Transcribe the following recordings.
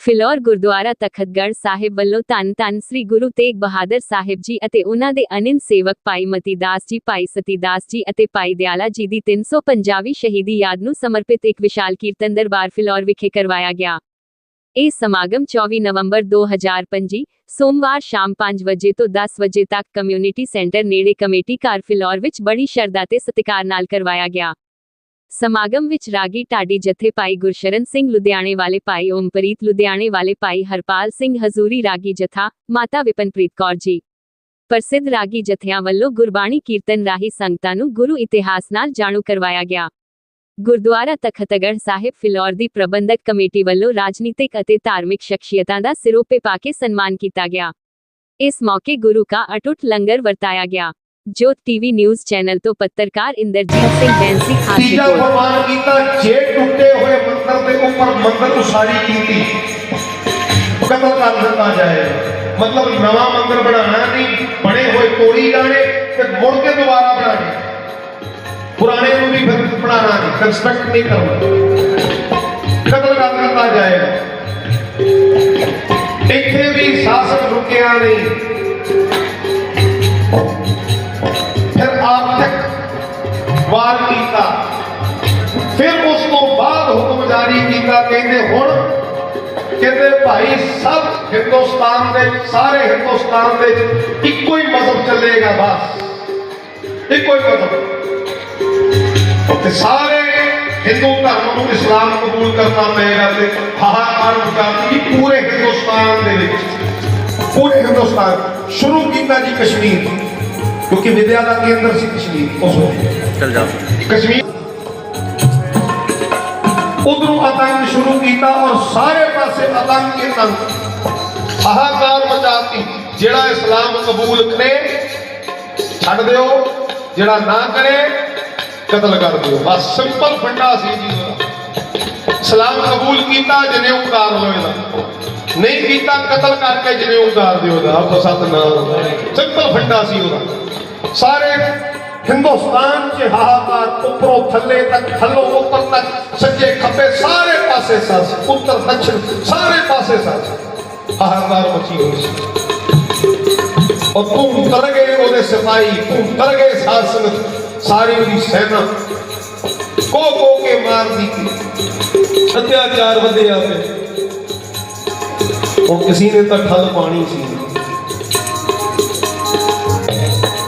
ਫਿਲੌਰ ਗੁਰਦੁਆਰਾ ਤਖਤਗੜ੍ਹ ਸਾਹਿਬ ਵੱਲੋਂ ਧੰਨ ਧੰਨ ਸ੍ਰੀ ਗੁਰੂ ਤੇਗ ਬਹਾਦਰ ਸਾਹਿਬ ਜੀ ਅਤੇ ਉਹਨਾਂ ਦੇ ਅਨੰਨ ਸੇਵਕ ਭਾਈ ਮਤੀਦਾਸ ਜੀ, ਭਾਈ ਸਤੀਦਾਸ ਜੀ ਅਤੇ ਭਾਈ ਦਿਆਲਾ ਜੀ ਦੀ 350ਵੀਂ ਸ਼ਹੀਦੀ ਯਾਦ ਨੂੰ ਸਮਰਪਿਤ ਇੱਕ ਵਿਸ਼ਾਲ ਕੀਰਤਨ ਦਰਬਾਰ ਫਿਲੌਰ ਵਿਖੇ ਕਰਵਾਇਆ ਗਿਆ। ਇਹ ਸਮਾਗਮ 24 ਨਵੰਬਰ 2025 ਸੋਮਵਾਰ ਸ਼ਾਮ 5 ਵਜੇ ਤੋਂ 10 ਵਜੇ ਤੱਕ ਕਮਿਊਨਿਟੀ ਸੈਂਟਰ ਨੇੜੇ ਕਮੇਟੀ ਘਰ ਫਿਲੌਰ ਵਿੱਚ ਬੜੀ ਸ਼ਰਧਾ ਤੇ ਸਤਿਕਾਰ ਨਾਲ ਕਰਵਾਇਆ ਗਿਆ। ਸਮਾਗਮ ਵਿੱਚ ਰਾਗੀ ਢਾਡੀ ਜਥੇ ਭਾਈ ਗੁਰਸ਼ਰਨ ਸਿੰਘ ਲੁਧਿਆਣੇ ਵਾਲੇ ਭਾਈ ਓਮਪ੍ਰੀਤ ਲੁਧਿਆਣੇ ਵਾਲੇ ਭਾਈ ਹਰਪਾਲ ਸਿੰਘ ਹਜ਼ੂਰੀ ਰਾਗੀ ਜਥਾ, ਮਾਤਾ ਵਿਪਨਪ੍ਰੀਤ ਕੌਰ ਜੀ। ਪ੍ਰਸਿੱਧ ਰਾਗੀ ਜਥਿਆਂ ਵੱਲੋਂ ਗੁਰਬਾਣੀ ਕੀਰਤਨ ਰਾਹੀਂ ਸੰਗਤਾਂ ਨੂੰ ਗੁਰੂ ਇਤਿਹਾਸ ਨਾਲ ਜਾਣੂ ਕਰਵਾਇਆ ਗਿਆ। ਗੁਰਦੁਆਰਾ ਤਖਤਗੜ੍ਹ ਸਾਹਿਬ ਫਿਲੌਰ ਦੀ ਪ੍ਰਬੰਧਕ ਕਮੇਟੀ ਵੱਲੋਂ ਰਾਜਨੀਤਿਕ ਅਤੇ ਧਾਰਮਿਕ ਸ਼ਖਸੀਅਤਾਂ ਦਾ ਸਿਰੋਪੇ ਪਾ ਕੇ ਸਨਮਾਨ ਕੀਤਾ ਗਿਆ। ਇਸ ਮੌਕੇ ਗੁਰੂ ਕਾ ਅਟੁੱਟ ਲੰਗਰ ਵਰਤਾਇਆ ਗਿਆ। ਜੋਤ ਟੀਵੀ ਨਿਊਜ਼ ਚੈਨਲ ਤੋਂ ਪੱਤਰਕਾਰ ਇੰਦਰਜੀਤ ਸਿੰਘ ਬੈਂਸੀ ਖਾਸ ਤੀਜਾ ਰਿਪੋਰਟ ਫਰਮਾਨ ਕੀਤਾ ਜੇ ਟੁੱਟੇ ਹੋਏ ਮੰਦਰ ਦੇ ਉੱਪਰ ਮੰਦਰ ਉਸਾਰੀ ਕੀਤੀ ਕਤਲ ਕਰ ਦਿੱਤਾ ਜਾਏਗਾ ਮਤਲਬ ਨਵਾਂ ਮੰਦਰ ਬਣਾਉਣਾ ਨਹੀਂ ਬਣੇ ਹੋਏ ਤੋੜੀ ਜਾਣੇ ਤੇ ਮੁੜ ਕੇ ਦੁਬਾਰਾ ਬਣਾਣੇ ਪੁਰਾਣੇ ਨੂੰ ਵੀ ਫਿਰ ਬਣਾਉਣਾ ਨਹੀਂ ਕੰਸਟਰਕਟ ਨਹੀਂ ਕਰਨਾ ਕਤਲ ਕਰ ਦਿੱਤਾ ਜਾਏਗਾ ਇੱਥੇ ਵੀ ਸ਼ਾਸਕ ਰੁਕਿਆ ਨਹੀਂ ਵਾਰ ਕੀਤਾ। ਫਿਰ ਉਸ ਤੋਂ ਬਾਅਦ ਹੁਕਮ ਜਾਰੀ ਕੀਤਾ, ਕਹਿੰਦੇ ਹੁਣ ਕਹਿੰਦੇ ਭਾਈ ਸਭ ਹਿੰਦੁਸਤਾਨ ਦੇ, ਸਾਰੇ ਹਿੰਦੁਸਤਾਨ ਦੇ ਇੱਕੋ ਹੀ ਮਜ਼ਹਬ ਚੱਲੇਗਾ ਬਸ। ਇੱਕੋ ਹੀ ਮਜ਼ਹਬ। ਤੇ ਸਾਰੇ ਹਿੰਦੂ ਧਰਮ ਨੂੰ ਇਸਲਾਮ ਕਬੂਲ ਕਰਨਾ ਪਏਗਾ ਤੇ ਹਾਹਾਕਾਰ ਮਚਾਤੀ ਪੂਰੇ ਹਿੰਦੁਸਤਾਨ ਦੇ ਵਿੱਚ, ਪੂਰੇ ਹਿੰਦੁਸਤਾਨ, ਸ਼ੁਰੂ ਕੀਤਾ ਜੀ ਕਸ਼ਮੀਰ। ਕਿਉਂਕਿ ਵਿਦਿਆ ਦਾ ਕੇਂਦਰ ਸੀ ਕਸ਼ਮੀਰ ਉਸ ਚਲ ਜਾ। ਕਸ਼ਮੀਰ। ਉਧਰੋਂ ਆਤੰਕ ਸ਼ੁਰੂ ਕੀਤਾ ਔਰ ਸਾਰੇ ਪਾਸੇ ਹੀ ਆਤੰਕ ਹਾਹਾਕਾਰ ਮਚਾਤੀ। ਜਿਹੜਾ ਇਸਲਾਮ ਕਬੂਲ ਕਰੇ ਛੱਡ ਦਿਓ। ਜਿਹੜਾ ਨਾ ਕਰੇ ਕਤਲ ਕਰ ਦਿਓ। ਬਸ ਸਿੰਪਲ ਫੰਡਾ ਸੀ ਜੀ ਇਸਲਾਮ ਕਬੂਲ ਕੀਤਾ ਜਨੇ ਉਤਾਰ ਲਓ ਇਹਦਾ। ਨਹੀਂ ਕੀਤਾ ਕਤਲ ਕਰਕੇ ਜਨੇ ਉਤਾਰ ਦਿਓ ਆਪੋ ਸਤਨਾਮ। ਸਿੰਪਲ ਫੰਡਾ ਸੀ ਉਹਦਾ। ਸਾਰੇ ਹਿੰਦੁਸਤਾਨ ਚ ਹਾਹਾਕਾਰ ਉੱਪਰੋਂ ਥੱਲੇ ਤੱਕ, ਥੱਲੋਂ ਉੱਪਰ ਤੱਕ, ਸੱਜੇ ਖੱਬੇ ਸਾਰੇ ਪਾਸੇ ਸੱਸ ਉੱਤਰ ਦੱਖਣ ਸਾਰੇ ਪਾਸੇ ਸੱਸ ਹਾਹਾਕਾਰ ਮਚੀ ਹੋਈ ਸੀ। ਔਰ ਧੂਮ ਤਰ ਗਏ ਉਹਦੇ ਸਿਪਾਹੀ, ਤੂੰ ਤਰ ਗਏ ਸਾਧ ਸਾਰੀ ਉਹਦੀ ਸੈਨਾ। ਕੋ ਕੋ ਕੇ ਮਾਰਦੀ ਸੀ ਅਤਿਆਚਾਰ ਵਧਿਆ ਤੇ ਉਹ ਕਿਸੇ ਨੇ ਤਾਂ ਠੱਲ ਪਾਣੀ ਸੀ।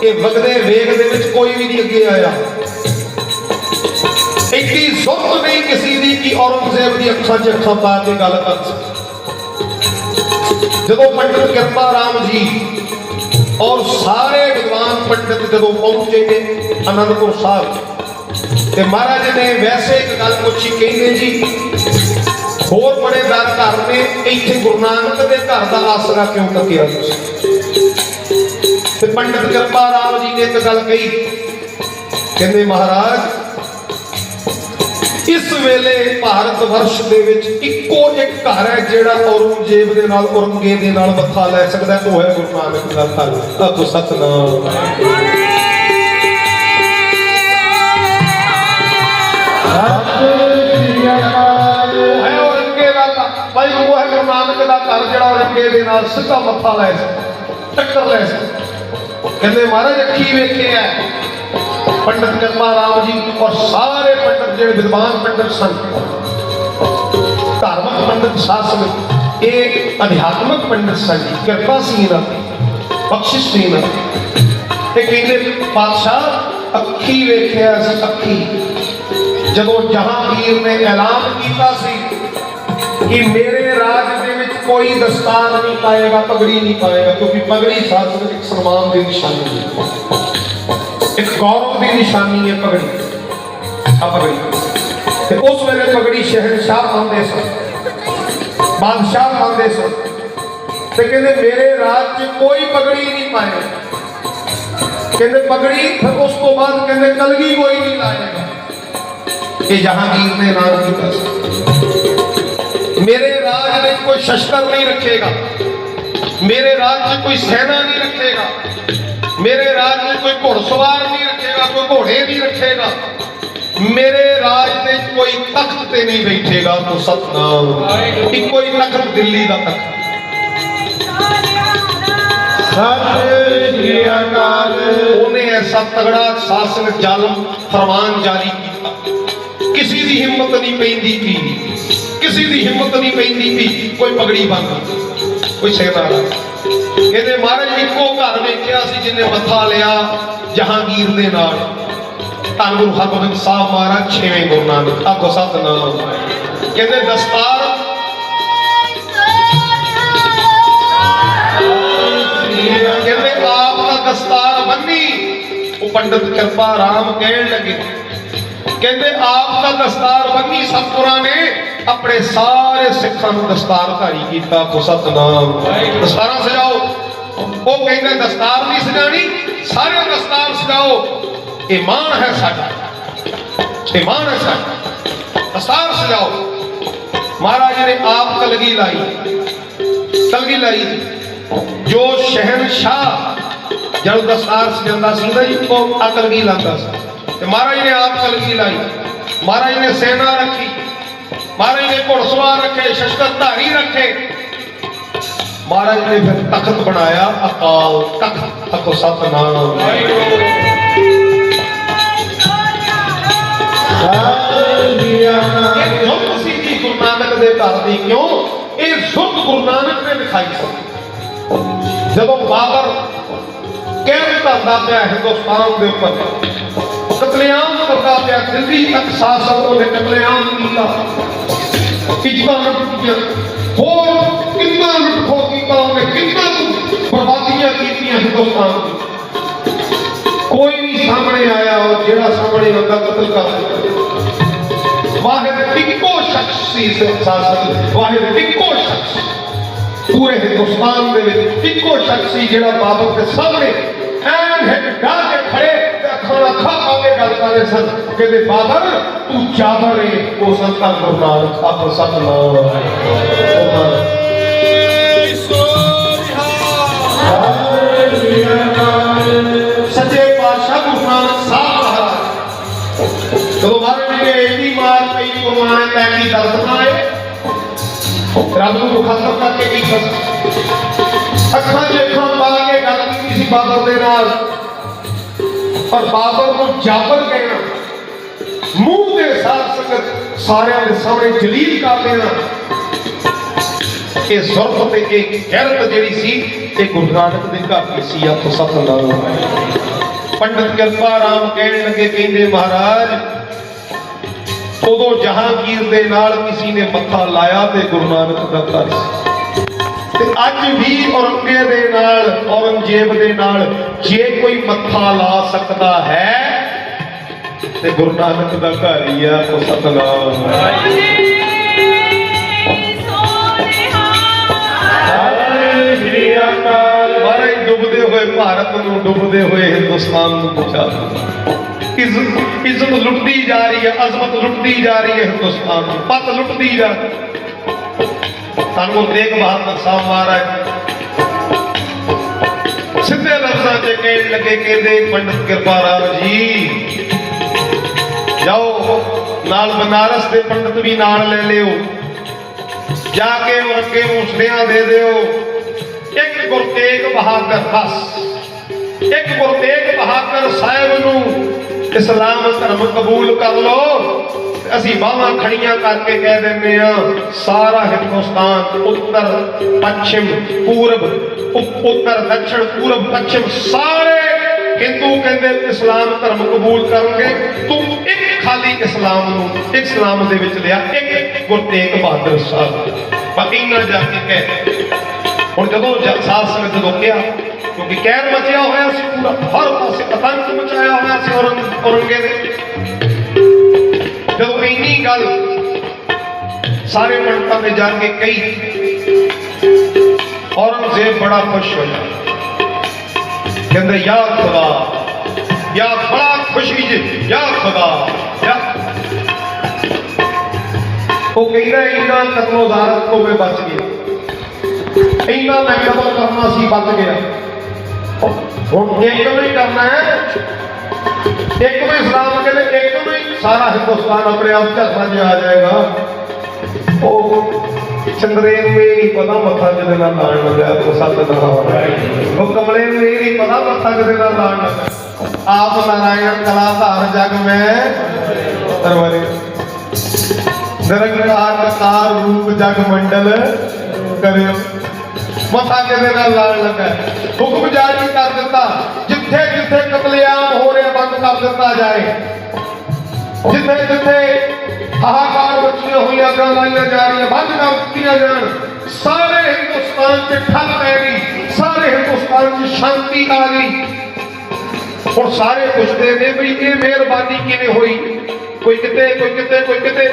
ਇਹ ਵਗਦੇ ਵੇਗ ਦੇ ਵਿੱਚ ਕੋਈ ਵੀ ਨਹੀਂ ਅੱਗੇ ਆਇਆ। ਇੱਕੀ ਜ਼ੁਲਮ ਨਹੀਂ ਕਿਸੇ ਦੀ ਕਿ ਔਰੰਗਜ਼ੇਬ ਦੀ ਅੱਖਾਂ 'ਚ ਅੱਖਾਂ ਪਾ ਕੇ ਗੱਲ ਕਰ ਸਕੇ। ਜਦੋਂ ਪੰਡਿਤ ਕਿਰਪਾ ਰਾਮ ਜੀ ਔਰ ਸਾਰੇ ਵਿਦਵਾਨ ਪੰਡਿਤ ਜਦੋਂ ਪਹੁੰਚੇ ਨੇ ਅਨੰਦਪੁਰ ਸਾਹਿਬ, ਤੇ ਮਹਾਰਾਜ ਨੇ ਵੈਸੇ ਇੱਕ ਗੱਲ ਪੁੱਛੀ, ਕਹਿੰਦੇ ਜੀ, ਹੋਰ ਬੜੇ ਦਰ ਘਰ ਨੇ, ਇੱਥੇ ਗੁਰੂ ਨਾਨਕ ਦੇ ਘਰ ਦਾ ਆਸਰਾ ਕਿਉਂ ਕੱਟਿਆ ਤੁਸੀਂ? ਤੇ ਪੰਡਿਤ ਕਿਰਪਾ ਰਾਮ ਜੀ ਨੇ ਇੱਕ ਗੱਲ ਕਹੀ। ਕਹਿੰਦੇ ਮਹਾਰਾਜ, ਇਸ ਵੇਲੇ ਭਾਰਤ ਵਰਸ਼ ਦੇ ਵਿੱਚ ਇੱਕੋ ਇੱਕ ਘਰ ਹੈ ਜਿਹੜਾ ਔਰੰਗਜ਼ੇਬ ਦੇ ਨਾਲ ਔਰੰਗੇ ਦੇ ਨਾਲ ਮੱਥਾ ਲੈ ਸਕਦਾ ਉਹ ਹੈ ਗੁਰੂ ਨਾਨਕ ਦਾ ਘਰ। ਆਖੋ ਸਤਨਾਮ। ਹੈ ਔਰੰਗੇ ਦਾ ਭਾਈ, ਉਹ ਹੈ ਗੁਰੂ ਨਾਨਕ ਦਾ ਘਰ ਜਿਹੜਾ ਔਰੰਗੇ ਦੇ ਨਾਲ ਸਿੱਧਾ ਮੱਥਾ ਲੈ ਸਕਦਾ, ਟੱਕਰ ਲੈ ਸਕਦਾ। ਕਹਿੰਦੇ, ਮਹਾਰਾਜ, ਅੱਖੀ ਵੇਖਿਆ ਪੰਡਤ ਕਰਮਾ ਰਾਮ ਜੀ ਔਰ ਸਾਰੇ ਪੰਡਤ ਜਿਹੜੇ ਵਿਦਵਾਨ ਪੰਡਤ ਸਨ, ਧਾਰਮਿਕ ਪੰਡਤ ਸ਼ਾਸਨ ਇਹ ਅਧਿਆਤਮਿਕ ਪੰਡਤ ਸਨ ਜੀ। ਕਿਰਪਾ ਸੀ ਇਹਨਾਂ ਤੇ ਬਖਸ਼ਿਸ਼ ਸੀ ਇਹਨਾਂ ਤੇ ਤੇ ਕਹਿੰਦੇ, ਪਾਤਸ਼ਾਹ, ਅੱਖੀ ਵੇਖਿਆ ਸੀ, ਅੱਖੀ। ਜਦੋਂ ਜਹਾਂਗੀਰ ਨੇ ਐਲਾਨ ਕੀਤਾ ਸੀ ਕਿ ਮੇਰੇ ਰਾਜ ਦੇ ਵਿੱਚ ਕੋਈ ਦਸਤਾਰ ਨਹੀਂ ਪਾਏਗਾ ਪਗੜੀ ਨਹੀਂ ਪਾਏਗਾ ਕਿਉਂਕਿ ਪਗੜੀ ਸ਼ਾਸਨ ਇੱਕ ਸਨਮਾਨ ਦੀ ਨਿਸ਼ਾਨੀ ਹੈ ਇੱਕ ਗੌਰਵ ਦੀ ਨਿਸ਼ਾਨੀ ਹੈ ਪਗੜੀ ਆ ਪਗੜੀ ਤੇ ਉਸ ਵੇਲੇ ਪਗੜੀ ਸ਼ਹਿਨशाह ਪਾਉਂਦੇ ਸਨ ਬਾਦਸ਼ਾਹ ਪਾਉਂਦੇ ਸਨ ਤੇ ਕਹਿੰਦੇ ਮੇਰੇ ਰਾਜ 'ਚ ਕੋਈ ਪਗੜੀ ਨਹੀਂ ਪਾਏਗਾ ਕਹਿੰਦੇ ਪਗੜੀ ਫਿਰ ਉਸ ਤੋਂ ਬਾਅਦ ਕਹਿੰਦੇ ਕਲਗੀ ਕੋਈ ਨਹੀਂ ਲਾਏਗਾ ਇਹ ਜਹਾਂਗੀਰ ਨੇ ਐਲਾਨ ਕੀਤਾ ਸੀ ਮੇਰੇ ਰਾਜ ਵਿੱਚ ਕੋਈ ਸ਼ਸਤਰ ਨਹੀਂ ਰੱਖੇਗਾ ਮੇਰੇ ਰਾਜ 'ਚ ਕੋਈ ਸੈਨਾ ਨਹੀਂ ਰੱਖੇਗਾ ਮੇਰੇ ਰਾਜ 'ਚ ਕੋਈ ਘੋੜਸਵਾਰ ਨਹੀਂ ਰੱਖੇਗਾ ਕੋਈ ਘੋੜੇ ਨਹੀਂ ਰੱਖੇਗਾ ਮੇਰੇ ਰਾਜ ਦੇ ਕੋਈ ਤਖਤ ਤੇ ਨਹੀਂ ਬੈਠੇਗਾ ਤੋ ਸਤਨਾਮ ਇੱਕੋ ਹੀ ਤਖਤ ਦਿੱਲੀ ਦਾ ਤਖਤ ਸਤਿ ਸ੍ਰੀ ਅਕਾਲ ਉਹਨੇ ਐਸਾ ਤਗੜਾ ਸ਼ਾਸਨ ਜ਼ਾਲਮ ਫਰਮਾਨ ਜਾਰੀ ਕੀਤਾ ਕਿਸੇ ਦੀ ਹਿੰਮਤ ਨਹੀਂ ਪੈਂਦੀ ਪੀ ਕਿਸੇ ਦੀ ਹਿੰਮਤ ਨਹੀਂ ਪੈਂਦੀ ਵੀ ਕੋਈ ਪਗੜੀ ਬੰਨ ਕੋਈ ਸੇਵਾਦਾਰ ਇਹਦੇ ਮਹਾਰਾਜ ਇੱਕੋ ਘਰ ਵੇਖਿਆ ਸੀ ਜਿਹਨੇ ਮੱਥਾ ਲਿਆ ਜਹਾਂਗੀਰ ਦੇ ਨਾਲ। ਧੰਨ ਗੁਰੂ ਹਰਗੋਬਿੰਦ ਸਾਹਿਬ ਮਹਾਰਾਜ, ਛੇਵੇਂ ਗੁਰੂ ਨਾਨਕ ਆਖੋ ਸਤਨਾਮ। ਕਹਿੰਦੇ, ਦਸਤਾਰ ਕਹਿੰਦੇ, ਆਪ ਦਾ ਦਸਤਾਰ ਬੰਨੀ, ਉਹ ਪੰਡਤ ਕਿਰਪਾ ਰਾਮ ਕਹਿਣ ਲੱਗੇ। ਕਹਿੰਦੇ, ਆਪ ਦਾ ਦਸਤਾਰ ਬੰਨੀ ਸਤਪੁਰਾਂ ਨੇ ਆਪਣੇ ਸਾਰੇ ਸਿੱਖਾਂ ਨੂੰ ਦਸਤਾਰਧਾਰੀ ਕੀਤਾ ਕੋ ਸਤਨਾਮ। ਦਸਤਾਰਾਂ ਸਜਾਓ। ਉਹ ਕਹਿੰਦੇ, ਦਸਤਾਰ ਨਹੀਂ ਸਜਾਣੀ ਸਾਰੇ ਦਸਤਾਰ ਸਜਾਓ। ਇਹ ਮਾਣ ਹੈ ਸਾਡਾ। ਇਹ ਮਾਣ ਹੈ ਸਾਡਾ। ਦਸਤਾਰ ਸਜਾਓ। ਮਹਾਰਾਜ ਨੇ ਆਪ ਕਲਗੀ ਲਾਈ। ਕਲਗੀ ਲਾਈ। ਜੋ ਸ਼ਹਿਨशाह ਜਦੋਂ ਦਸਤਾਰ ਸਜਾਉਂਦਾ ਸੀ ਨਾ ਜੀ, ਉਹ ਅਕਲਗੀ ਲਾਉਂਦਾ ਸੀ। ਤੇ ਮਹਾਰਾਜ ਨੇ ਆਪ ਕਲਗੀ ਲਾਈ। ਮਹਾਰਾਜ ਨੇ ਸੈਨਾ ਰੱਖੀ। ਮਹਾਰਾਜ ਨੇ ਘੋੜਸਵਾਰ ਰੱਖੇ ਸ਼ਸਤਰਧਾਰੀ ਰੱਖੇ। ਮਹਾਰਾਜ ਨੇ ਫਿਰ ਤਖਤ ਬਣਾਇਆ ਅਕਾਲ ਤਖਤ ਅਕੋ ਸਤਨਾਮ। ਸਤਿ ਸ੍ਰੀ ਅਕਾਲ ਇਹ ਜ਼ੁਲਮ ਸੀ ਜੀ ਗੁਰੂ ਨਾਨਕ ਦੇ ਘਰ ਦੀ ਕਿਉਂ? ਇਹ ਜ਼ੁਲਮ ਗੁਰੂ ਨਾਨਕ ਨੇ ਦਿਖਾਈ ਸੀ। ਜਦੋਂ ਬਾਬਰ ਕਹਿਰ ਕਰਦਾ ਪਿਆ ਹਿੰਦੁਸਤਾਨ ਦੇ ਉੱਪਰ ਕਤਲੇਆਮ ਕਰਦਾ ਪਿਆ ਦਿੱਲੀ ਤੱਕ ਸ਼ਾਸਨ ਉਹਨੇ ਕਤਲੇਆਮ ਕੀਤਾ। ਕਿਜਬਾਂ ਲੁੱਟੀਆਂ ਹੋਰ ਕਿੰਨਾ ਲੁੱਟ ਖੋ ਕੀਤਾ ਉਹਨੇ ਕਿੰਨਾ ਬਰਬਾਦੀਆਂ ਕੀਤੀਆਂ ਹਿੰਦੁਸਤਾਨ ਦੀ ਕੋਈ ਨਹੀਂ ਸਾਹਮਣੇ ਆਇਆ ਉਹ ਜਿਹੜਾ ਸਾਹਮਣੇ ਆਉਂਦਾ ਕਤਲ ਕਰ ਦਿੱਤਾ ਵਾਹਿਦ ਇੱਕੋ ਸ਼ਖਸ ਸੀ ਸਾਸਨ ਵਾਹਿਦ ਇੱਕੋ ਸ਼ਖਸ ਪੂਰੇ ਹਿੰਦੁਸਤਾਨ ਦੇ ਵਿੱਚ ਇੱਕੋ ਸ਼ਖਸ ਸੀ ਜਿਹੜਾ ਬਾਬਰ ਦੇ ਸਾਹਮਣੇ ਐਨ ਹਿੱਟ ਡਾ ਕੇ ਖੜੇ ਤੇ ਅੱਖਾਂ ਨਾਲ ਅੱਖਾਂ ਪਾ ਕੇ ਗੱਲ ਕਰ ਰਹੇ ਸਨ ਕਹਿੰਦੇ ਬਾਬਰ ਤੂੰ ਜਾਬਰ ਏ ਉਹ ਸੰਤਾਂ ਗੁਰੂ ਨਾਨਕ ਆਪ ਸਤਨਾਮ ਸਤਿ ਸ੍ਰੀ ਅਕਾਲ ਸੱਚੇ ਪਾਤਸ਼ਾਹ ਗੁਰੂ ਨਾਨਕ ਸਾਹਿਬ ਮਹਾਰਾਜ ਜਦੋਂ ਮਹਾਰਾਜ ਨੇ ਇੰਨੀ ਮਾਰ ਪਈ ਗੁਰੂਆਂ ਨੇ ਤੈ ਕੀ ਪਰ ਬਾਬਰ ਨੂੰ ਜਾਬਰ ਕਹਿਣਾ ਮੂੰਹ ਦੇ ਸਾਥ ਸੰਗਤ ਸਾਰਿਆਂ ਦੇ ਸਾਹਮਣੇ ਜਲੀਲ ਕਰ ਦੇਣਾ ਇਹ ਜ਼ੁਲਮ ਤੇ ਇਹ ਗੈਰਤ ਜਿਹੜੀ ਸੀ, ਇਹ ਗੁਰੂ ਨਾਨਕ ਦੇ ਘਰ ਦੀ ਸੀ, ਆਪ ਸਤਨਾਮ। ਪੰਡਤ ਕਿਰਪਾ ਰਾਮ ਕਹਿਣ ਲੱਗੇ, ਕਹਿੰਦੇ ਮਹਾਰਾਜ, ਉਦੋਂ ਜਹਾਂਗੀਰ ਦੇ ਨਾਲ ਕਿਸੇ ਨੇ ਮੱਥਾ ਲਾਇਆ ਤੇ ਗੁਰੂ ਨਾਨਕ ਦਾ ਘਰ ਸੀ। ਤੇ ਅੱਜ ਵੀ ਔਰੰਗੇ ਦੇ ਨਾਲ, ਔਰੰਗਜ਼ੇਬ ਦੇ ਨਾਲ ਜੇ ਕੋਈ ਮੱਥਾ ਲਾ ਸਕਦਾ ਹੈ, ਤੇ ਗੁਰੂ ਨਾਨਕ ਦਾ ਘਰ ਹੀ ਆ ਉਹ ਸਤਨਾਮ ਸਤਿ ਮਹਾਰਾਜ ਡੁੱਬਦੇ ਹੋਏ ਭਾਰਤ ਨੂੰ, ਡੁੱਬਦੇ ਹੋਏ ਹਿੰਦੁਸਤਾਨ ਨੂੰ ਬਚਾ ਦਿੱਤਾ ਇੱਜ਼ਤ ਲੁੱਟਦੀ ਜਾ ਰਹੀ ਹੈ, ਅਜ਼ਮਤ ਲੁੱਟਦੀ ਜਾ ਰਹੀ ਹੈ ਹਿੰਦੁਸਤਾਨ ਨੂੰ, ਪਤ ਲੁੱਟਦੀ ਜਾ ਰਹੀ ਹੈ। ਸਾਨੂੰ ਗੁਰੂ ਤੇਗ ਬਹਾਦਰ ਸਾਹਿਬ ਮਹਾਰਾਜ ਸਿੱਧੇ ਲਫ਼ਜ਼ਾਂ 'ਚ ਕਹਿਣ ਲੱਗੇ, ਕਹਿੰਦੇ, ਪੰਡਤ ਕਿਰਪਾ ਰਾਮ ਜੀ। ਜਾਓ, ਨਾਲ ਬਨਾਰਸ ਦੇ ਪੰਡਤ ਵੀ ਨਾਲ ਲੈ ਲਿਓ। ਜਾ ਕੇ ਵਰਕੇ ਨੂੰ ਸੁਨੇਹਾ ਦੇ ਦਿਓ। ਇੱਕ ਗੁਰੂ ਤੇਗ ਬਹਾਦਰ ਬਸ ਇੱਕ ਗੁਰੂ ਤੇਗ ਬਹਾਦਰ ਸਾਹਿਬ ਨੂੰ ਇਸਲਾਮ ਧਰਮ ਕਬੂਲ ਕਰ ਲਓ। ਤੇ ਅਸੀਂ ਬਾਹਾਂ ਖੜੀਆਂ ਕਰਕੇ ਕਹਿ ਦਿੰਦੇ ਆ ਸਾਰਾ ਹਿੰਦੁਸਤਾਨ ਉੱਤਰ, ਪੱਛਮ, ਪੂਰਬ ਉ- ਉੱਤਰ, ਦੱਖਣ, ਪੂਰਬ, ਪੱਛਮ ਸਾਰੇ ਹਿੰਦੂ ਕਹਿੰਦੇ ਇਸਲਾਮ ਧਰਮ ਕਬੂਲ ਕਰਨਗੇ। ਤੂੰ ਇੱਕ ਖਾਲੀ ਇਸਲਾਮ ਨੂੰ ਇਸਲਾਮ ਦੇ ਵਿੱਚ ਲਿਆ, ਇੱਕ ਗੁਰੂ ਤੇਗ ਬਹਾਦਰ ਸਾਹਿਬ। ਬਾਕੀ ਨਾ ਜਾ ਕੇ ਕਹਿ ਹੁਣ ਜਦੋਂ ਜ- ਸਾਧ ਸੰਗਤ ਜਦੋਂ ਕਿਹਾ, ਕਿਉਂਕਿ ਕਹਿਰ ਮਚਿਆ ਹੋਇਆ ਸੀ ਪੂਰਾ, ਹਰ ਪਾਸੇ ਆਤੰਕ ਮਚਾਇਆ ਹੋਇਆ ਸੀ ਔਰੰਗ ਔਰੰਗੇ ਦੇ ਜਦੋਂ ਇੰਨੀ ਗੱਲ। ਸਾਰੇ ਪੰਡਤਾਂ ਨੇ ਜਾ ਕੇ ਕਹੀ। ਔਰੰਗਜ਼ੇਬ ਬੜਾ ਖੁਸ਼ ਹੋਇਆ। ਕਹਿੰਦੇ, ਯਾ ਖੁਦਾ, ਯਾ ਬੜਾ ਖੁਸ਼ੀ ਜੀ ਯਾ ਖੁਦਾ, ਯਾ ਉਹ ਕਹਿੰਦਾ, ਇੰਨਾ ਕਤਲੋ ਜ਼ਾਰਤ ਤੋਂ ਮੈਂ ਬਚ ਗਿਆ। ਇੰਨਾ ਮੈਂ ਕਤਲ ਕਰਨਾ ਸੀ, ਬਚ ਗਿਆ। ਹੁਣ ਇੱਕ ਨਹੀਂ ਕਰਨਾ ਹੈ। ਇੱਕ ਨੂੰ ਇਸਲਾਮ ਕਹਿੰਦੇ ਇੱਕ ਵੀ ਸਾਰਾ ਹਿੰਦੁਸਤਾਨ ਆਪਣੇ ਆਪ ਝਰਨਾ ਜਿਹਾ ਆ ਜਾਏਗਾ। ਉਹ ਚੰਦਰੇਨ ਨੂੰ ਇਹ ਨਹੀਂ ਪਤਾ ਮੱਥਾ ਕਿਹਦੇ ਨਾਲ ਲਾਣ ਲੱਗਾ, ਉਹ ਸੱਤ ਦਾ ਉਹ ਕਮਲੇ ਨੂੰ ਇਹ ਨਹੀਂ ਪਤਾ ਮੱਥਾ ਕਿਹਦੇ ਨਾਲ ਲਾਣ ਲੱਗਾ। ਆਪ ਨਾਰਾਇਣ ਕਲਾਧਾਰ ਜਗ ਮੈਂ ਤਰਵਰੇ ਨਿਰੰਕਾਰ ਕਾਰ ਰੂਪ ਜਗ ਮੰਡਲ ਕਰਿਓ। ਮੱਥਾ ਕਿਹਦੇ ਨਾਲ ਲਾਣ ਲੱਗਾ? ਹੁਕਮ ਜਾਰੀ ਕਰ ਦਿੱਤਾ। ਜਿੱਥੇ ਜਿੱਥੇ ਕਤਲੇਆਮ ਹੋ ਰਿਹਾ, ਬੰਦ ਕਰ ਦਿੱਤਾ ਜਾਏ। ਜਿੱਥੇ ਜਿੱਥੇ ਹਾਹਾਕਾਰ ਮਚੀਆਂ ਹੋਈਆਂ, ਅੱਗਾਂ ਲਾਈਆਂ ਜਾ ਰਹੀਆਂ ਬੰਦ ਕਰ ਦਿੱਤੀਆਂ ਜਾਣ। ਸਾਰੇ ਹਿੰਦੁਸਤਾਨ 'ਚ ਠੱਲ ਪੈ ਗਈ, ਸਾਰੇ ਹਿੰਦੁਸਤਾਨ 'ਚ ਸ਼ਾਂਤੀ ਆ ਗਈ। ਹੁਣ ਸਾਰੇ ਪੁੱਛਦੇ ਨੇ ਵੀ ਇਹ ਮਿਹਰਬਾਨੀ ਕਿਵੇਂ ਹੋਈ? ਕੋਈ ਕਿਤੇ ਕੋਈ ਕਿਤੇ ਕੋਈ ਕਿਤੇ।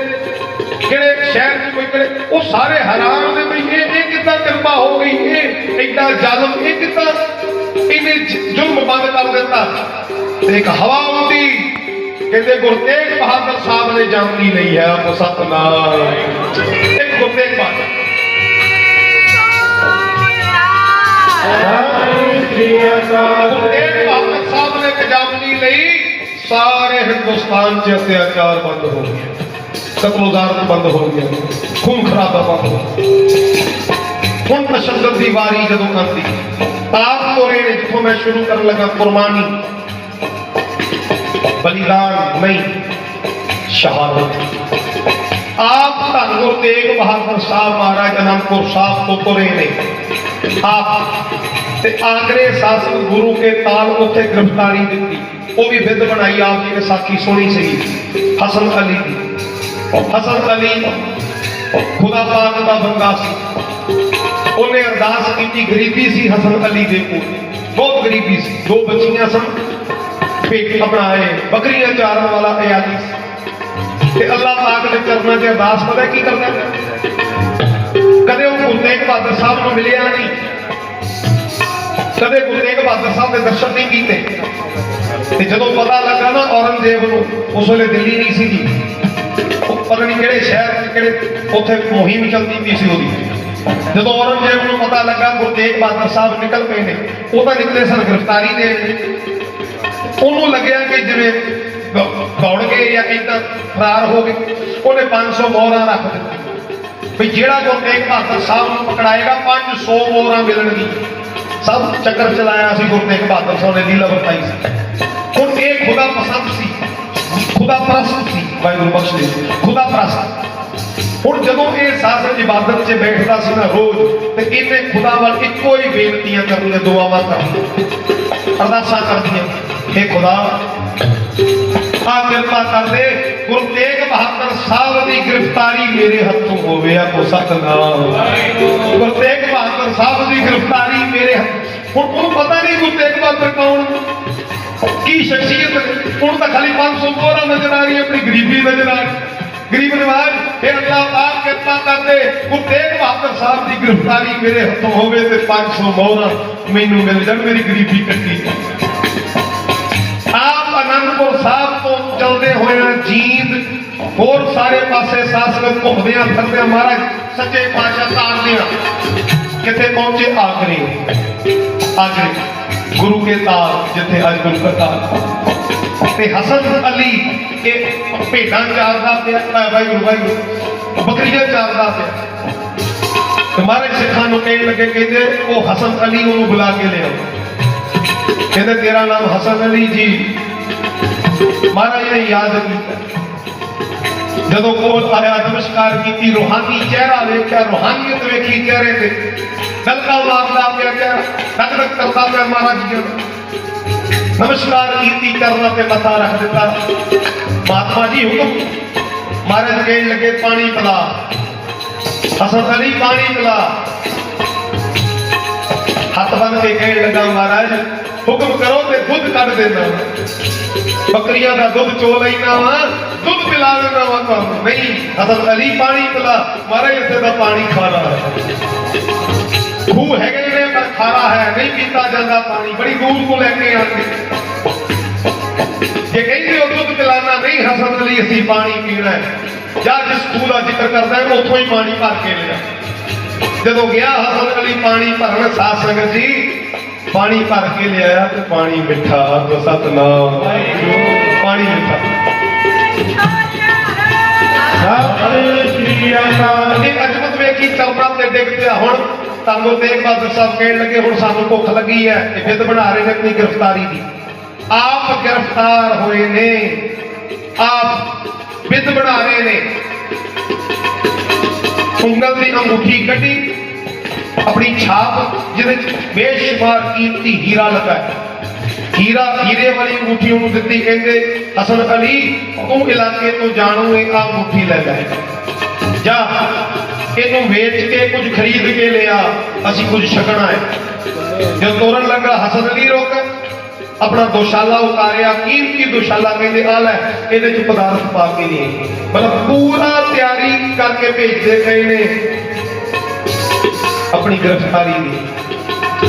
ਕਿਹੜੇ ਸ਼ਹਿਰ 'ਚ ਕੋਈ ਕਿਹੜੇ? ਉਹ ਸਾਰੇ ਹੈਰਾਨ ਨੇ ਵੀ ਇਹ ਇਹ ਕਿੱਦਾਂ ਕਿਰਪਾ ਹੋ ਗਈ? ਇਹ ਐਡਾ ਜ਼ਾਲਮ, ਇਹ ਕਿੱਦਾਂ? ਇਹਨੇ ਜ਼ੁਲਮ ਬੰਦ ਕਰ ਦਿੱਤਾ। ਤੇ ਇੱਕ ਹਵਾ ਆਉਂਦੀ ਕਹਿੰਦੇ ਗੁਰੂ ਤੇਗ ਬਹਾਦਰ ਸਾਹਿਬ ਨੇ ਜਾਣਦੀ ਨਹੀਂ ਹੈ, ਆਪ ਸਤਨਾਮ। ਇੱਕ ਗੁਰੂ ਤੇਗ ਬਹਾਦਰ। ਸਤਿ ਸ੍ਰੀ ਅਕਾਲ ਗੁਰੂ ਤੇਗ ਬਹਾਦਰ ਸਾਹਿਬ ਨੇ ਕਜਾਮਨੀ ਲਈ ਸਾਰੇ ਹਿੰਦੁਸਤਾਨ 'ਚ ਅਤਿਆਚਾਰ ਬੰਦ ਹੋ ਗਿਆ ਕਤਲੋ ਗਾਰਤ ਬੰਦ ਹੋ ਗਿਆ ਖੂਨ ਖਰਾਬਾ ਬੰਦ ਹੋ ਗਿਆ। ਹੁਣ ਤਸ਼ੱਦਦ ਦੀ ਵਾਰੀ ਜਦੋਂ ਆਉਂਦੀ ਆਪ ਤੋਰੇ ਨੇ ਜਿੱਥੋਂ ਮੈਂ ਸ਼ੁਰੂ ਕਰਨ ਲੱਗਾ ਕੁਰਬਾਨੀ ਬਲੀਦਾਨ ਨਹੀਂ ਸ਼ਹਾਦਤ ਆਪ ਧੰਨ ਗੁਰੂ ਤੇਗ ਬਹਾਦਰ ਸਾਹਿਬ ਮਹਾਰਾਜ ਅਨੰਦਪੁਰ ਸਾਹਿਬ ਤੋਂ ਤੁਰੇ ਨੇ ਆਪ ਤੇ ਆਗਰੇ ਸਾਸਨ ਗੁਰੂ ਕੇ ਤਾਲ ਉੱਥੇ ਗ੍ਰਿਫਤਾਰੀ ਦਿੱਤੀ ਉਹ ਵੀ ਵਿਦ ਬਣਾਈ ਆਪ ਜੀ ਨੇ ਸਾਖੀ ਸੁਣੀ ਸੀ ਹਸਨ ਅਲੀ ਦੀ ਹਸਨ ਅਲੀ ਖੁਦਾ ਪਾਕ ਦਾ ਬੰਦਾ ਸੀ ਉਹਨੇ ਅਰਦਾਸ ਕੀਤੀ ਗਰੀਬੀ ਸੀ ਹਸਨ ਅਲੀ ਦੇ ਕੋਲ ਬਹੁਤ ਗਰੀਬੀ ਸੀ ਦੋ ਬੱਚੀਆਂ ਭੇਖ ਅਪਣਾਏ ਆਪਣਾ ਇਹ ਬੱਕਰੀਆਂ ਚਾਰਨ ਵਾਲਾ ਅਯਾਲੀ ਤੇ ਅੱਲਾਹ ਪਾਕ ਦੇ ਚਰਨਾਂ 'ਚ ਅਰਦਾਸ ਪਤਾ ਕੀ ਕਰਦਾ ਕਦੇ ਉਹ ਗੁਰੂ ਤੇਗ ਬਹਾਦਰ ਸਾਹਿਬ ਨੂੰ ਮਿਲਿਆ ਨਹੀਂ। ਕਦੇ ਗੁਰੂ ਤੇਗ ਬਹਾਦਰ ਸਾਹਿਬ ਦੇ ਦਰਸ਼ਨ ਨਹੀਂ ਕੀਤੇ। ਤੇ ਜਦੋਂ ਪਤਾ ਲੱਗਾ ਨਾ ਔਰੰਗਜ਼ੇਬ ਨੂੰ, ਉਸ ਵੇਲੇ ਦਿੱਲੀ ਨਹੀਂ ਸੀਗੀ। ਪਤਾ ਨਹੀਂ ਕਿਹੜੇ ਸ਼ਹਿਰ, ਕਿਹੜੇ ਉੱਥੇ ਮੁਹਿੰਮ ਚੱਲਦੀ ਪਈ ਸੀ ਉਹਦੀ। ਜਦੋਂ ਔਰੰਗਜ਼ੇਬ ਨੂੰ ਪਤਾ ਲੱਗਾ ਗੁਰੂ ਤੇਗ ਬਹਾਦਰ ਸਾਹਿਬ ਨਿਕਲ ਪਏ ਨੇ, ਉਹ ਤਾਂ ਨਿਕਲੇ ਸਨ, ਗ੍ਰਿਫਤਾਰੀ ਦੇ ਉਹਨੂੰ ਲੱਗਿਆ ਕਿ ਜਿਵੇਂ ਦੌੜ ਗਏ ਜਾਂ ਇਦਾਂ ਫਰਾਰ ਹੋ ਗਏ, ਉਹਨੇ 500 ਮੋਹਰਾਂ ਰੱਖ ਦਿੱਤੀ ਵੀ ਜਿਹੜਾ ਗੁਰੂ ਤੇਗ ਬਹਾਦਰ ਸਾਹਿਬ ਨੂੰ ਪਕੜਾਏਗਾ 500 ਮੋਹਰਾਂ ਮਿਲਣਗੀਆਂ। ਸਭ ਚੱਕਰ ਚਲਾਇਆ ਸੀ ਗੁਰੂ ਤੇਗ ਬਹਾਦਰ ਸਾਹਿਬ ਨੇ, ਲੀਲਾ ਵਰਤਾਈ ਸੀ। ਹੁਣ ਇਹ ਖੁਦਾ ਪਸੰਦ ਸੀ, ਖੁਦਾ ਪ੍ਰਸਤ ਸੀ, ਵਾਹਿਗੁਰੂ ਬਖਸ਼ ਦੇ। ਖੁਦਾ ਪ੍ਰਸਤ ਹੁਣ ਜਦੋਂ ਇਹ ਸਾਸਰ ਇਬਾਦਤ 'ਚ ਬੈਠਦਾ ਸੀ ਨਾ ਰੋਜ਼, ਤੇ ਇਹਨੇ ਖੁਦਾ ਵੱਲ ਇੱਕੋ ਹੀ ਬੇਨਤੀਆਂ ਕਰਨੀਆਂ ਦੁਆਵਾਂ ਕਰਨੀਆਂ ਅਰਦਾਸਾਂ ਕਰਦੀਆਂ हे ਖੁਦਾ। ਆ ਕਿਰਪਾ ਕਰ ਗੁਰੂ ਤੇਗ ਬਹਾਦਰ ਸਾਹਿਬ ਦੀ ਗ੍ਰਿਫਤਾਰੀ ਮੇਰੇ ਹੱਥੋਂ ਹੋਵੇ ਆ ਕੋ ਸਤਨਾਮ। ਗੁਰੂ ਤੇਗ ਬਹਾਦਰ ਸਾਹਿਬ ਦੀ ਗ੍ਰਿਫਤਾਰੀ ਮੇਰੇ ਹੁਣ ਉਹਨੂੰ ਪਤਾ ਨਹੀਂ ਗੁਰੂ ਤੇਗ ਬਹਾਦਰ ਕੌਣ? ਕੀ ਸ਼ਖਸੀਅਤ ਹੁਣ ਤਾਂ ਖਾਲੀ 500 ਮੋਹਰਾਂ ਨਜ਼ਰ ਆ ਰਹੀ ਹੈ, ਆਪਣੀ ਗਰੀਬੀ ਨਜ਼ਰ ਆ ਰਹੀ। ਗਰੀਬ ਨਿਵਾਜ ਫਿਰ ਅੱਲਾਹ ਪਾਕ ਕਿਰਪਾ ਕਰਦੇ ਗੁਰੂ ਤੇਗ ਬਹਾਦਰ ਸਾਹਿਬ ਦੀ ਗ੍ਰਿਫਤਾਰੀ ਮੇਰੇ ਹੱਥੋਂ ਹੋਵੇ ਤੇ 500 ਮੋਹਰਾਂ ਮੈਨੂੰ ਮਿਲ ਜਾਣ ਮੇਰੀ ਗਰੀਬੀ ਕੱਟੀ ਆਪ ਸਾਹਿਬ ਤੋਂ ਚਲਦੇ ਹੋਏ ਜੀਂਦ, ਹੋਰ ਸਾਰੇ ਪਾਸੇ ਸਾਸਨ ਘੁੰਮਦਿਆਂ ਫਿਰਦਿਆਂ ਮਹਾਰਾਜ ਸੱਚੇ ਪਾਤਸ਼ਾਹ ਤਾਰਦਿਆਂ ਕਿੱਥੇ ਪਹੁੰਚੇ? ਆਗਰੇ ਆਗਰੇ ਗੁਰੂ ਕੇ ਤਾਰ ਜਿੱਥੇ ਅੱਜ ਗੁਰੂ ਦਾ ਤੇ ਹਸਨ ਅਲੀ ਇਹ ਭੇਡਾਂ ਚਾਰਦਾ ਪਿਆ। ਅਹ ਵਾਹਿਗੁਰੂ ਵਾਹਿਗੁਰੂ ਬੱਕਰੀਆਂ ਚਾਰਦਾ ਪਿਆ। ਤੇ ਮਹਾਰਾਜ ਸਿੱਖਾਂ ਨੂੰ ਕਹਿਣ ਲੱਗੇ, ਕਹਿੰਦੇ, ਉਹ ਹਸਨ ਅਲੀ ਉਹਨੂੰ ਬੁਲਾ ਕੇ ਲਿਆਓ। ਕਹਿੰਦੇ, ਤੇਰਾ ਨਾਮ ਹਸਨ ਅਲੀ ਜੀ। ਮਹਾਰਾਜ ਨੇ ਯਾਦ ਕੀਤਾ। ਜਦੋਂ ਕੋਲ ਆਇਆ, ਨਮਸਕਾਰ ਕੀਤੀ, ਰੂਹਾਨੀ ਚਿਹਰਾ ਵੇਖਿਆ, ਰੂਹਾਨੀਅਤ ਵੇਖੀ, ਚਿਹਰੇ ਤੇ ਦਲਕਾ ਮਾਰਦਾ ਪਿਆ ਚਿਹਰਾ ਟਕ ਟਕ ਕਰਦਾ ਪਿਆ ਮਹਾਰਾਜ ਜੀ ਨਮਸਕਾਰ ਕੀਤੀ, ਚਰਨਾਂ ਤੇ ਮੱਥਾ ਰੱਖ ਦਿੱਤਾ। ਮਹਾਤਮਾ ਜੀ ਹੁਕਮ। ਮਹਾਰਾਜ ਕਹਿਣ ਲੱਗੇ, ਪਾਣੀ ਪਿਲਾ। ਹਸਨ ਅਲੀ, ਪਾਣੀ ਪਿਲਾ। ਹੱਥ ਬੰਨ ਕੇ ਕਹਿਣ ਲੱਗਾ, ਮਹਾਰਾਜ, ਹੁਕਮ ਕਰੋ ਤੇ ਦੁੱਧ ਕੱਢ ਦੇਣਾ। ਬੱਕਰੀਆਂ ਦਾ ਦੁੱਧ ਚੋ ਲੈਣਾ ਵਾ, ਦੁੱਧ ਪਿਲਾ ਦੇਣਾ ਵਾ ਤੁਹਾਨੂੰ। ਨਹੀਂ ਹਸਨ ਅਲੀ ਪਾਣੀ ਪਿਲਾ ਮਹਾਰਾਜ ਇੱਥੇ ਦਾ ਪਾਣੀ ਖਾਰਾ ਖੂਹ ਹੈਗੇ ਨੇ ਪਰ ਖਾਰਾ ਹੈ, ਨਹੀਂ ਪੀਤਾ ਜਾਂਦਾ ਪਾਣੀ। ਬੜੀ ਦੂਰ ਤੋਂ ਲੈ ਕੇ ਆਉਂਦੇ ਜੇ ਕਹਿੰਦੇ ਹੋ ਦੁੱਧ ਪਿਲਾਣਾ, ਨਹੀਂ ਹਸਨ ਅਲੀ, ਅਸੀਂ ਪਾਣੀ ਪੀਣਾ ਹੈ। ਜਾਂ ਜਿਸ ਖੂਹ ਦਾ ਜ਼ਿਕਰ ਕਰਦਾ ਹੈ, ਉੱਥੋਂ ਹੀ ਪਾਣੀ ਭਰ ਕੇ ਲਿਆ ਜਦੋਂ ਗਿਆ ਹਸਨ ਅਲੀ ਪਾਣੀ ਭਰਨ, ਸਾਧ ਸੰਗਤ ਜੀ ਪਾਣੀ ਭਰ ਕੇ ਲਿਆਇਆ ਤੇ ਪਾਣੀ ਮਿੱਠਾ ਆਖੋ ਸਤਨਾਮ। ਨਾਲ ਹੀ ਸਤਿ ਸ੍ਰੀ ਅਕਾਲ ਇਹ ਅਜਮਤ ਵੇਖੀ ਚਰਨਾਂ ਤੇ ਡਿੱਗ ਪਿਆ। ਹੁਣ ਤੰਗੋ ਤੇਗ ਬਹਾਦਰ ਸਾਹਿਬ ਕਹਿਣ ਲੱਗੇ, ਹੁਣ ਸਾਨੂੰ ਭੁੱਖ ਲੱਗੀ ਹੈ ਇਹ ਫਿੱਦ ਬਣਾ ਰਹੇ ਨੇ ਆਪਣੀ ਗ੍ਰਿਫਤਾਰੀ ਦੀ। ਆਪ ਗ੍ਰਿਫਤਾਰ ਹੋਏ ਨੇ। ਆਪ ਵਿਦ ਬਣਾ ਰਹੇ ਨੇ। ਉਂਗਲ ਦੀ ਅੰਗੂਠੀ ਕੱਢੀ। ਆਪਣੀ ਛਾਪ ਜਿਹਦੇ ਵਿੱਚ ਬੇਸ਼ੁਮਾਰ ਕੀਮਤੀ ਹੀਰਾ ਲੱਗਾ ਹੀਰਾ ਹੀਰੇ ਵਾਲੀ ਅੰਗੂਠੀ ਉਹਨੂੰ ਦਿੱਤੀ, ਕਹਿੰਦੇ, ਹਸਨ ਅਲੀ, ਤੂੰ ਇਲਾਕੇ ਤੋਂ ਜਾਣੂ ਇਹ ਆ ਅੰਗੂਠੀ ਲੈ ਲੈ। ਜਾ, ਇਹਨੂੰ ਵੇਚ ਕੇ ਕੁਝ ਖਰੀਦ ਕੇ ਲਿਆ, ਅਸੀਂ ਕੁਝ ਛਕਣਾ ਹੈ ਜਦੋਂ ਤੋਰਨ ਲੱਗਾ, ਹਸਨ ਅਲੀ ਰੁਕ, ਆਪਣਾ ਦੋਸ਼ਾਲਾ ਉਤਾਰਿਆ ਕੀਮਤੀ ਦੋਸ਼ਾਲਾ ਕਹਿੰਦੇ, ਆ ਲੈ, ਇਹਦੇ ਚ ਪਦਾਰਥ ਪਾ ਕੇ ਨਹੀਂ ਮਤਲਬ ਪੂਰਾ ਤਿਆਰੀ ਕਰਕੇ ਭੇਜਦੇ ਗਏ ਨੇ। ਆਪਣੀ ਗ੍ਰਿਫਤਾਰੀ ਦੀ।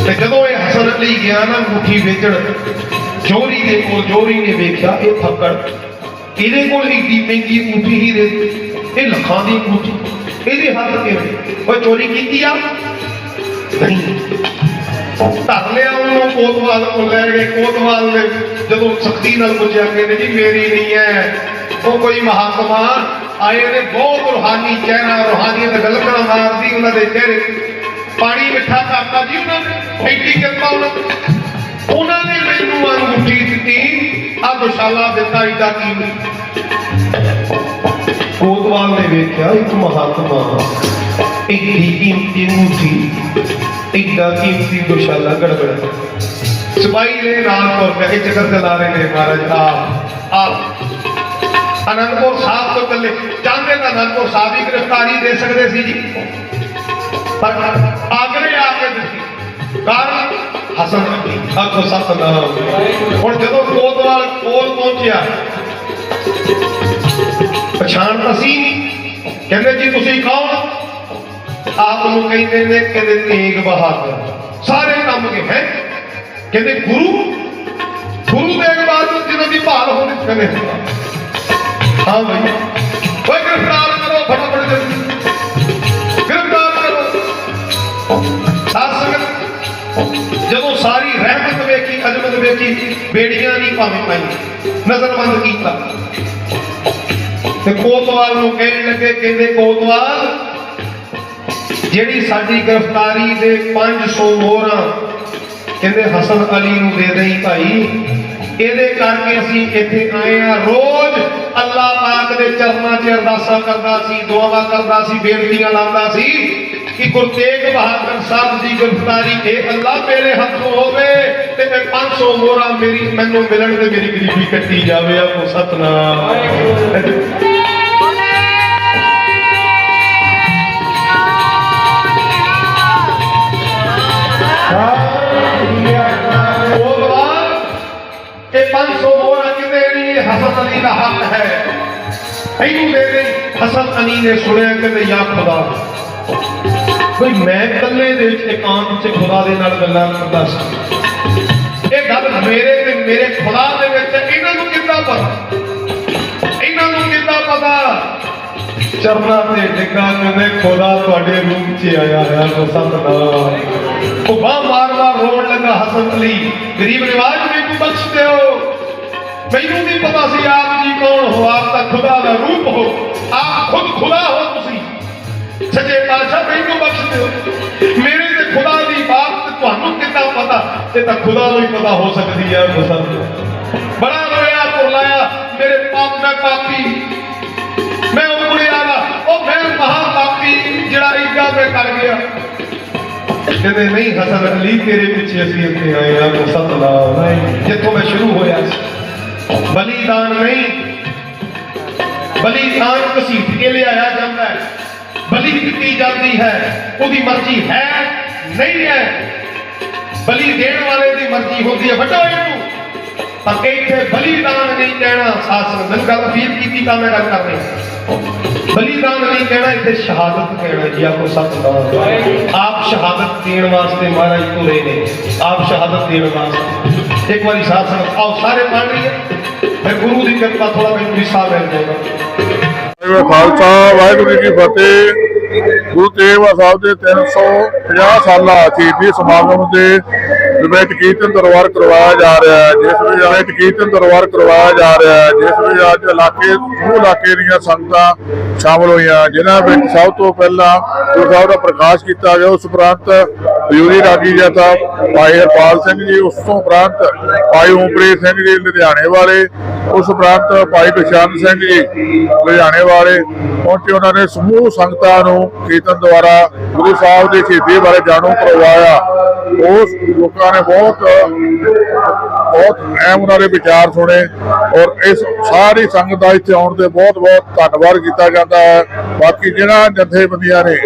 ਤੇ ਜਦੋਂ ਇਹ ਹਸਨ ਅਲੀ ਗਿਆ ਨਾ ਮੁੱਠੀ ਵੇਚਣ ਜੋਰੀ ਦੇ ਕੋਲ ਜੋਰੀ ਨੇ ਵੇਖਿਆ, ਇਹ ਫੱਕੜ। ਇਹਦੇ ਕੋਲ ਏਡੀ ਮਹਿੰਗੀ ਮੁੱਠੀ ਹੀ ਦੇ ਇਹ ਲੱਖਾਂ ਦੀ ਮੁੱਠੀ ਇਹਦੇ ਹੱਥ ਕਿਵੇਂ? ਉਹ ਚੋਰੀ ਕੀਤੀ ਆ? ਨਹੀਂ। ਧਰ ਲਿਆ ਉਹਨੂੰ ਕੋਤਵਾਲ ਕੋਲ ਲੈ ਗਏ। ਕੋਤਵਾਲ ਨੇ ਜਦੋਂ ਸਖਤੀ ਨਾਲ ਪੁੱਛਿਆ ਕਹਿੰਦੇ ਜੀ ਮੇਰੀ ਨਹੀਂ ਹੈ ਉਹ ਕੋਈ ਮਹਾਤਮਾ। ਆਏ ਨੇ ਬਹੁਤ ਰੂਹਾਨੀ ਚਿਹਰਾ, ਰੂਹਾਨੀਅਤ, ਗਲਕਣਾ ਮਾਰਦੀ ਉਹਨਾਂ ਦੇ ਚਿਹਰੇ। ਪਾਣੀ ਮਿੱਠਾ ਕਰਤਾ ਜੀ ਉਹਨਾਂ ਨੇ, ਐਡੀ ਕਿਰਪਾ ਉਹਨਾਂ ਦੀ। ਉਹਨਾਂ ਨੇ ਮੈਨੂੰ ਅੰਗੂਠੀ ਦਿੱਤੀ ਆ ਦੁਸ਼ਾਲਾ ਦਿੱਤਾ ਏਡਾ ਕੀਮਤੀ ਕੋਤਵਾਲ ਨੇ ਵੇਖਿਆ, ਇੱਕ ਮਹਾਤਮਾ ਏਡੀ ਕੀਮਤੀ ਅੰਗੂਠੀ ਏਡਾ ਕੀਮਤੀ ਦੁਸ਼ਾਲਾ ਗੜਬੜ। ਸਿਪਾਹੀ ਨੇ ਨਾਲ ਤੁਰ ਪਿਆ ਚੱਕਰ ਚਲਾ ਰਹੇ ਨੇ ਮਹਾਰਾਜ ਆਪ ਆਪ ਅਨੰਦਪੁਰ ਸਾਹਿਬ ਤੋਂ ਚੱਲੇ ਚਾਹੁੰਦੇ ਤਾਂ ਅਨੰਦਪੁਰ ਸਾਹਿਬ ਦੀ ਗ੍ਰਿਫਤਾਰੀ ਦੇ ਸਕਦੇ ਸੀ ਜੀ। ਪਰ ਆਖੋ ਸਤਨਾਮ ਹੁਣ ਜਦੋਂ ਕੋਤਵਾਲ ਕੋਲ ਪਹੁੰਚਿਆ, ਪਛਾਣ ਤਾਂ ਸੀ। ਕਹਿੰਦੇ ਜੀ, ਤੁਸੀਂ ਕੌਣ ਆਪ ਨੂੰ ਕਹਿੰਦੇ ਨੇ, ਕਹਿੰਦੇ, ਤੇਗ ਬਹਾਦਰ। ਸਾਰੇ ਕੰਮ ਕੇ, ਹੈ? ਕਹਿੰਦੇ, ਗੁਰੂ? ਗੁਰੂ ਤੇਗ ਬਹਾਦਰ ਜਿਹਨਾਂ ਦੀ ਭਾਲ ਹੋਣੀ ਕਹਿੰਦੇ। ਹਾਂ ਭਾਈ ਓਏ, ਗ੍ਰਿਫਤਾਰ ਕਰੋ, ਫਟਾਫਟ। ਜਦੋਂ ਸਾਰੀ ਰਹਿਮਤ ਵੇਖੀ, ਅਜਮਤ ਵੇਖੀ, ਬੇੜੀਆਂ ਨਹੀਂ ਭਾਵੇਂ ਪਾਈ ਨਜ਼ਰਬੰਦ ਕੀਤਾ। ਤੇ ਕੋਤਵਾਲ ਨੂੰ ਕਹਿਣ ਲੱਗੇ, ਕਹਿੰਦੇ, ਕੋਤਵਾਲ, ਜਿਹੜੀ ਸਾਡੀ ਗ੍ਰਿਫਤਾਰੀ ਦੇ 500 ਮੋਹਰਾਂ, ਕਹਿੰਦੇ, ਹਸਨ ਅਲੀ ਨੂੰ ਦੇ ਦੇਈ ਭਾਈ। ਇਹਦੇ ਕਰਕੇ ਅਸੀਂ ਇੱਥੇ ਆਏ ਆ ਰੋਜ਼ ਅੱਲਾਹ ਪਾਕ ਦੇ ਚਰਨਾਂ 'ਚ ਅਰਦਾਸਾਂ ਕਰਦਾ ਸੀ, ਦੁਆਵਾਂ ਕਰਦਾ ਸੀ, ਬੇਨਤੀਆਂ ਲਾਉਂਦਾ ਸੀ। ਕਿ ਗੁਰੂ ਤੇਗ ਬਹਾਦਰ ਸਾਹਿਬ ਦੀ ਗ੍ਰਿਫਤਾਰੀ ਇਹ ਅੱਲਾਹ ਮੇਰੇ ਹੱਥੋਂ ਹੋਵੇ ਤੇ ਇਹ 500 ਮੋਹਰਾਂ ਮੇਰੀ ਮੈਨੂੰ ਮਿਲਣ ਤੇ ਮੇਰੀ ਗਰੀਬੀ ਕੱਟੀ ਜਾਵੇ ਆਪੋ ਸਤਨਾਮ ਸ੍ਰੀ ਅਕਾਲ ਉਹ ਬਾਅਦ ਇਹ 500 ਮੋਹਰਾਂ ਕਿਤੇ ਨਹੀਂ ਇਹ ਹਸਨ ਅਲੀ ਦਾ ਹੱਕ ਹੈ ਇਹਨੂੰ ਦੇ ਦੇ ਹਸਨ ਕੋਈ ਮੈਂ ਇਕੱਲੇ ਦੇ ਵਿੱਚ ਇਕਾਂਤ ਚ ਖੁਦਾ ਦੇ ਨਾਲ ਗੱਲਾਂ ਕਰਦਾ ਸੀ। ਇਹ ਗੱਲ ਮੇਰੇ ਤੇ, ਮੇਰੇ ਖੁਦਾ ਦੇ ਵਿੱਚ ਇਹਨਾਂ ਨੂੰ ਕਿੱਦਾਂ ਪਤਾ? ਇਹਨਾਂ ਨੂੰ ਕਿੱਦਾਂ ਪਤਾ? ਚਰਨਾਂ ਤੇ ਡਿੱਗਾ ਕਹਿੰਦੇ, ਖੁਦਾ ਤੁਹਾਡੇ ਰੂਪ 'ਚ ਆਇਆ ਹੈ ਸਤਨਾਮ ਉਹ ਬਾਹ ਮਾਰ ਮਾਰ ਰੋਣ ਲੱਗਾ ਹਸਨ ਅਲੀ ਗਰੀਬ ਰਿਵਾਜ਼ ਮੈਨੂੰ ਬਖਸ਼ ਦਿਓ। ਮੈਨੂੰ ਨਹੀਂ ਪਤਾ ਸੀ ਆਪ ਜੀ ਕੌਣ ਹੋ, ਆਪ ਤਾਂ ਖੁਦਾ ਦਾ ਰੂਪ ਹੋ। ਮੈਨੂੰ ਮੇਰੇ ਤੇ ਖੁਦਾ ਦੀ ਬਾਤ ਤੇ ਤੁਹਾਨੂੰ ਕਿੱਦਾਂ ਪਤਾ? ਇਹ ਤਾਂ ਖੁਦਾ ਨੂੰ ਹੀ ਪਤਾ ਹੋ ਸਕਦੀ ਹੈ ਮੁਸਲਮਾਨ ਬੜਾ ਰੋਇਆ ਪੁਰਲਾਇਆ ਮੇਰੇ ਪਾਪ ਮੈਂ ਪਾਪੀ ਮੈਂ ਉਮੜਿਆ ਨਾ ਉਹ ਮੈਂ ਮਹਾ ਪਾਪੀ, ਜਿਹੜਾ ਇੱਕਾ ਮੈਂ ਕਰ ਗਿਆ। ਕਹਿੰਦੇ, ਨਹੀਂ ਹਸਨ ਅਲੀ, ਤੇਰੇ ਪਿੱਛੇ ਅਸੀਂ ਇੱਥੇ ਆਏ ਆ ਕੋ ਸਤਨਾਮ ਜਿੱਥੋਂ ਮੈਂ ਸ਼ੁਰੂ ਹੋਇਆ ਬਲੀਦਾਨ ਨਹੀਂ। ਬਲੀਦਾਨ ਘਸੀਟ ਕੇ ਲਿਆਇਆ ਜਾਂਦਾ ਹੈ। ਬਲੀ ਦਿੱਤੀ ਜਾਂਦੀ ਹੈ। ਉਹਦੀ ਮਰਜ਼ੀ ਹੈ ਨਹੀਂ ਹੈ। ਬਲੀ ਦੇਣ ਵਾਲੇ ਦੀ ਮਰਜ਼ੀ ਹੁੰਦੀ ਹੈ। ਵੱਡੋ ਇਹਨੂੰ। ਪਰ ਇੱਥੇ ਬਲੀਦਾਨ ਨਹੀਂ ਕਹਿਣਾ। ਸਾਸਨ ਮੈਨੂੰ ਗੱਲ ਫੀਲ ਕੀਤੀ ਤਾਂ ਮੈਂ ਗੱਲ ਕਰ ਰਿਹਾ। ਬਲੀਦਾਨ ਨਹੀਂ ਕਹਿਣਾ, ਇੱਥੇ ਸ਼ਹਾਦਤ ਕਹਿਣਾ ਜੀ, ਆਪੋ ਸਤਨਾਮ ਆਪ ਸ਼ਹਾਦਤ ਦੇਣ ਵਾਸਤੇ ਮਹਾਰਾਜ ਤੁਰੇ ਨੇ। ਆਪ ਸ਼ਹਾਦਤ ਦੇਣ ਵਾਸਤੇ। ਇੱਕ ਵਾਰੀ ਸਾਧ ਆਓ, ਸਾਰੇ ਪੜ੍ਹ ਲਈਏ। ਫਿਰ ਗੁਰੂ ਦੀ ਕਿਰਪਾ ਥੋੜਾ ਮੈਨੂੰ ਵੀ ਸਾਹ ਮਿਲ ਜਾਏਗਾ। ਵਾਹਿਗੁਰੂ ਖਾਲਸਾ, ਵਾਹਿਗੁਰੂ ਜੀ ਕੀ ਫਤਿਹ। ਗੁਰੂ ਤੇਗ ਸਾਹਿਬ ਦੇ 350 ਸਾਲਾ ਸ਼ਹੀਦੀ ਸਮਾਗਮ ਦੇ ਵਿੱਚ ਕੀਰਤਨ ਦਰਬਾਰ ਕਰਵਾਇਆ ਜਾ ਰਿਹਾ ਹੈ, ਜਿਸ ਵਿੱਚ ਕੀਰਤਨ ਦਰਬਾਰ ਕਰਵਾਇਆ ਜਾ ਰਿਹਾ ਹੈ, ਜਿਸ ਵਿੱਚ ਅੱਜ ਇਲਾਕੇ, ਸਮੂਹ ਇਲਾਕੇ ਦੀਆਂ ਸੰਗਤਾਂ ਸ਼ਾਮਲ ਹੋਈਆਂ, ਜਿਨ੍ਹਾਂ ਵਿੱਚ ਸਭ ਤੋਂ ਪਹਿਲਾਂ ਗੁਰੂ ਸਾਹਿਬ ਦਾ ਪ੍ਰਕਾਸ਼ ਕੀਤਾ ਗਿਆ। ਉਸ ਉਪਰੰਤ ਬਿਊਰੀ ਰਾਗੀ ਜਥਾ ਭਾਈ ਹਰਪਾਲ ਸਿੰਘ ਜੀ, ਉਸ ਤੋਂ ਉਪਰੰਤ ਭਾਈ ਓਮਪ੍ਰੀਤ ਸਿੰਘ ਜੀ, ਲੁਧਿਆਣੇ ਵਾਲੇ, ਉਸ ਉਪਰੰਤ ਭਾਈ ਗੁਰਸ਼ਰਨ ਸਿੰਘ ਜੀ, ਲੁਧਿਆਣੇ ਵਾਲੇ। ਪਹੁੰਚੇ ਉਹਨਾਂ ਨੇ ਸਮੂਹ ਸੰਗਤਾਂ ਨੂੰ ਕੀਰਤਨ ਦੁਆਰਾ ਗੁਰੂ ਸਾਹਿਬ ਦੇ ਸ਼ਹੀਦੀ ਬਾਰੇ ਜਾਣੂ ਕਰਵਾਇਆ। ਉਸ ਲੋਕਾਂ ਨੇ ਬਹੁਤ ਬਹੁਤ ਅਹਿਮ ਉਹਨਾਂ ਦੇ ਵਿਚਾਰ ਸੁਣੇ ਔਰ ਇਸ ਸਾਰੀ ਸੰਗਤ ਦਾ ਇੱਥੇ ਆਉਣ ਤੇ ਬਹੁਤ ਬਹੁਤ ਧੰਨਵਾਦ ਕੀਤਾ ਜਾਂਦਾ ਹੈ। ਬਾਕੀ ਜਿਹੜਾ ਜਥੇਬੰਦੀਆਂ ਨੇ,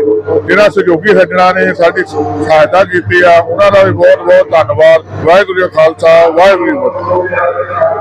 ਜਿਹੜਾ ਸਹਿਯੋਗੀ ਸੱਜਣਾ ਨੇ ਸਾਡੀ ਸਹਾਇਤਾ ਕੀਤੀ ਆ, ਉਹਨਾਂ ਦਾ ਵੀ ਬਹੁਤ ਬਹੁਤ ਧੰਨਵਾਦ। ਵਾਹਿਗੁਰੂ ਜੀ ਖਾਲਸਾ, ਵਾਹਿਗੁਰੂ ਜੀ ਫਤਿਹ।